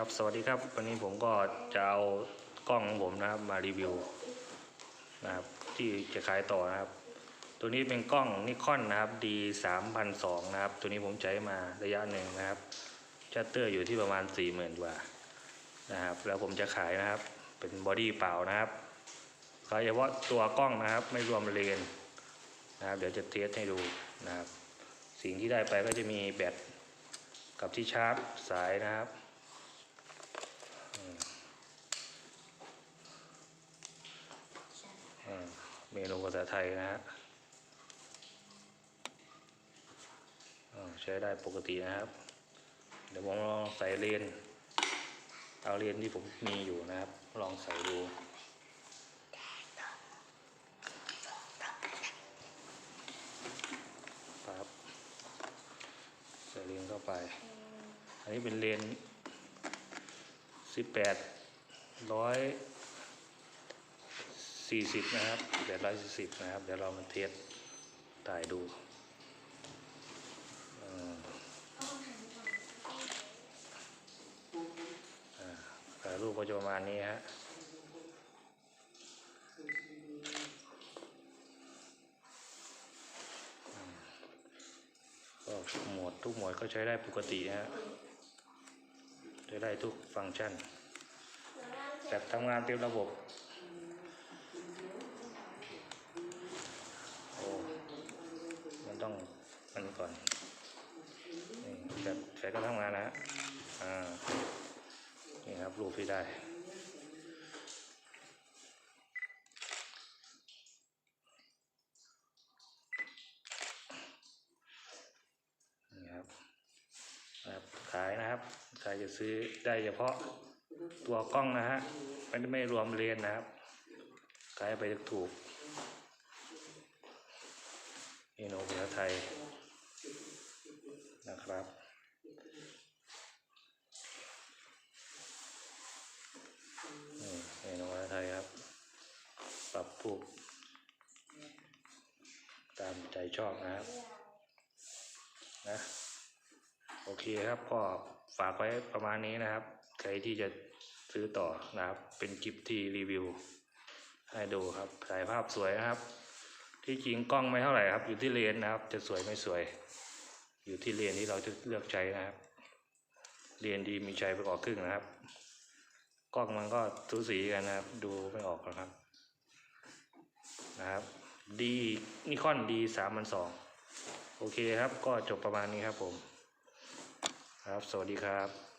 ครับสวัสดีครับ วันนี้ผมก็จะเอากล้องของผมนะครับมารีวิวนะครับที่จะขายต่อนะครับ ตัวนี้เป็นกล้องนิคอนนะครับ D 3 0 0นะครับ ตัวนี้ผมใช้มาระยะหนึ่งนะครับชัตเตอร์อยู่ที่ประมาณ 40,000กว่านะครับ แล้วผมจะขายนะครับ เป็นบอดี้เปล่านะครับขายเฉพาะตัวกล้องนะครับ ไม่รวมเลนนะครับ เดี๋ยวจะเทสให้ดูนะครับ สิ่งที่ได้ไปก็จะมีแบตกับที่ชาร์จสายนะครับ อ่า เมนูภาษาไทยนะฮะใช้ได้ปกตินะครับ เดี๋ยวผมลองใส่เลนเอาเลนที่ผมมีอยู่นะครับ ลองใส่ดูครับใส่เลนเข้าไป อันนี้เป็นเลนสิบแปดร้อย สี่สิบนะครับแปดร้อยสี่สิบนะครับ เดี๋ยวเรามาเทสถ่ายดูเอ่ออ่าถ่ายรูปก็จะประมาณนี้ฮะก็หมวดทุกหมวดก็ใช้ได้ปกตินะฮะใช้ได้ทุกฟังก์ชันแบบทำงานเต็มระบบ แบบใช้ก็ทำงานนะฮะอ่านี่ครับรูปที่ได้นี่ครับขายนะครับใครจะซื้อได้เฉพาะตัวกล้องนะฮะไม่ได้ไม่รวมเลนนะครับ ขายไปถูกๆเมนูภาษาไทยนะครับนี่เมนูภาษาไทยครับ ปรับตามใจชอบนะครับนะโอเคครับก็ฝากไว้ประมาณนี้นะครับ ใครที่จะซื้อต่อนะครับ เป็นคลิปที่รีวิว ให้ดูครับถ่ายภาพสวยนะครับ ที่จริงกล้องไม่เท่าไหร่ครับ อยู่ที่เลนส์นะครับ จะสวยไม่สวย อยู่ที่เลนส์ที่เราจะเลือกใช้นะครับเลนส์ดีมีใจไปกว่าครึ่งนะครับ กล้องมันก็สูสีกันนะครับ ดูไม่ออกหรอกครับ นะครับดีนิคอนดีสามพันสองโอเคครับ ก็จบประมาณนี้ครับผม ครับ สวัสดีครับ